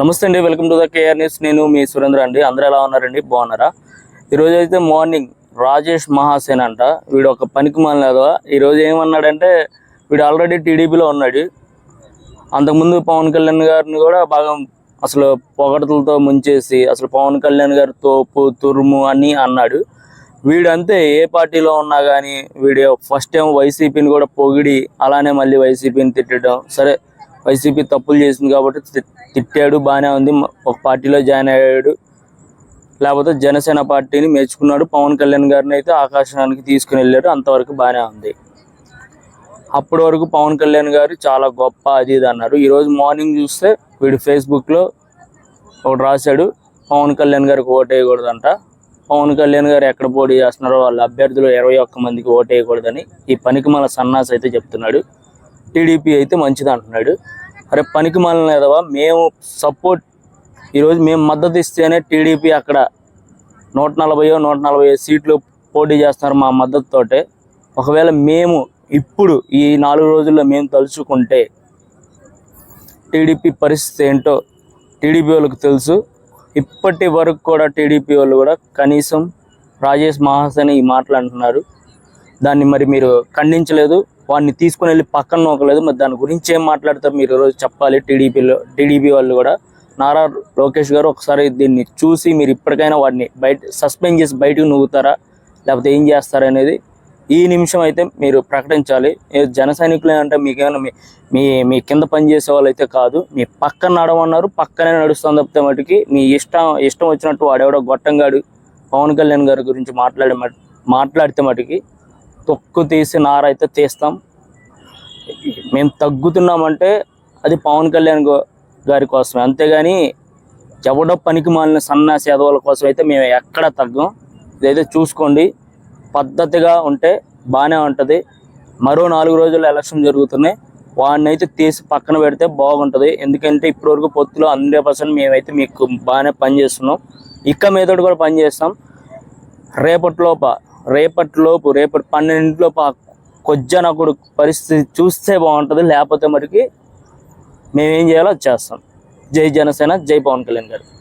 నమస్తే అండి welcome to the KR news. నేను మీ సురేంద్ర అండి. అందరూ ఎలా ఉన్నారండి? బాగున్నారా? ఈరోజు అయితే మార్నింగ్ రాజేష్ మహాసేన్ అంట. వీడు ఒక పనికి మానలేదు ఈరోజు ఏమన్నాడంటే వీడు ఆల్రెడీ టీడీపీలో ఉన్నాడు. అంతకుముందు పవన్ కళ్యాణ్ గారిని కూడా బాగా అసలు పొగడతలతో ముంచేసి అసలు పవన్ కళ్యాణ్ గారి తోపు తురుము అని అన్నాడు. వీడంతే ఏ పార్టీలో ఉన్నా కానీ వీడు ఫస్ట్ టైం వైసీపీని కూడా పొగిడి అలానే మళ్ళీ వైసీపీని తిట్టడం. సరే వైసీపీ తప్పులు చేసింది కాబట్టి తి- తిట్టాడు బాగానే ఉంది. ఒక పార్టీలో జాయిన్ అయ్యాడు. లేకపోతే జనసేన పార్టీని మెచ్చుకున్నాడు. పవన్ కళ్యాణ్ గారిని అయితే ఆకాశానికి తీసుకుని వెళ్ళాడు. అంతవరకు బాగానే ఉంది. అప్పటి వరకు పవన్ కళ్యాణ్ గారు చాలా గొప్ప అది ఇది అన్నారు. ఈరోజు మార్నింగ్ చూస్తే వీడు ఫేస్బుక్లో ఒకటి రాశాడు. పవన్ కళ్యాణ్ గారికి ఓటేయకూడదంట పవన్ కళ్యాణ్ గారు ఎక్కడ పోటీ చేస్తున్నారో వాళ్ళ అభ్యర్థులు ఇరవై ఒక్క మందికి ఓటేయకూడదని ఈ పనికి మన సన్నాస్ అయితే చెప్తున్నాడు. టీడీపీ అయితే మంచిది అంటున్నాడు. అరే పనికి మాలిన లేదవా మేము సపోర్ట్ ఈరోజు మేము మద్దతు ఇస్తేనే టీడీపీ అక్కడ నూట నలభైయో నూట నలభై సీట్లు పోటీ చేస్తున్నారు మా మద్దతుతోటే ఒకవేళ మేము ఇప్పుడు ఈ నాలుగు రోజుల్లో మేము తలుచుకుంటే టీడీపీ పరిస్థితి ఏంటో టీడీపీ వాళ్ళకి తెలుసు. ఇప్పటి వరకు కూడా టీడీపీ వాళ్ళు కూడా కనీసం రాజేష్ మహాసని ఈ మాటలు అంటున్నారు. దాన్ని మరి మీరు ఖండించలేదు. వాడిని తీసుకుని వెళ్ళి పక్కన నోకలేదు మరి దాని గురించి ఏం మాట్లాడతారు మీరు ఈరోజు చెప్పాలి? టీడీపీలో టీడీపీ వాళ్ళు కూడా. నారా లోకేష్ గారు ఒకసారి దీన్ని చూసి మీరు ఇప్పటికైనా వాడిని బయట సస్పెండ్ చేసి బయటకు నూగుతారా? లేకపోతే ఏం చేస్తారా అనేది ఈ నిమిషం అయితే మీరు ప్రకటించాలి. జన సైనికులు అంటే మీకేమైనా మీ మీ కింద పనిచేసే వాళ్ళు అయితే కాదు. మీ పక్కన నడవన్నారు పక్కనే నడుస్తాం తప్పితే మటుకి మీ ఇష్టం ఇష్టం వచ్చినట్టు వాడెవడో గొట్టంగాడు పవన్ కళ్యాణ్ గారి గురించి మాట్లాడే మాట్లాడితే మటుకి తొక్కు తీసి నార అయితే తీస్తాం. మేము తగ్గుతున్నామంటే అది పవన్ కళ్యాణ్ గారి కోసమే. అంతేగాని ఎవడో పనికి మాలిన సన్నాసి ఎదవల కోసం అయితే మేము ఎక్కడ తగ్గం. ఇదైతే చూసుకోండి. పద్ధతిగా ఉంటే బాగానే ఉంటుంది. మరో నాలుగు రోజుల్లో ఎలక్షన్ జరుగుతున్నాయి. వాడిని అయితే తీసి పక్కన పెడితే బాగుంటుంది. ఎందుకంటే ఇప్పటివరకు పొత్తులో హండ్రెడ్ పర్సెంట్ మేమైతే మీకు బాగానే పనిచేస్తున్నాం. ఇక మీదటి కూడా పనిచేస్తాం. రేపటిలోప రేపటిలోపు రేపటి పన్నెండింటిలోపు ఆ కొజ్జనకుడు పరిస్థితి చూస్తే బాగుంటుంది. లేకపోతే మరికి మేమేం చేయాలో చేస్తాం. జై జనసేన జై పవన్ కళ్యాణ్ గారు.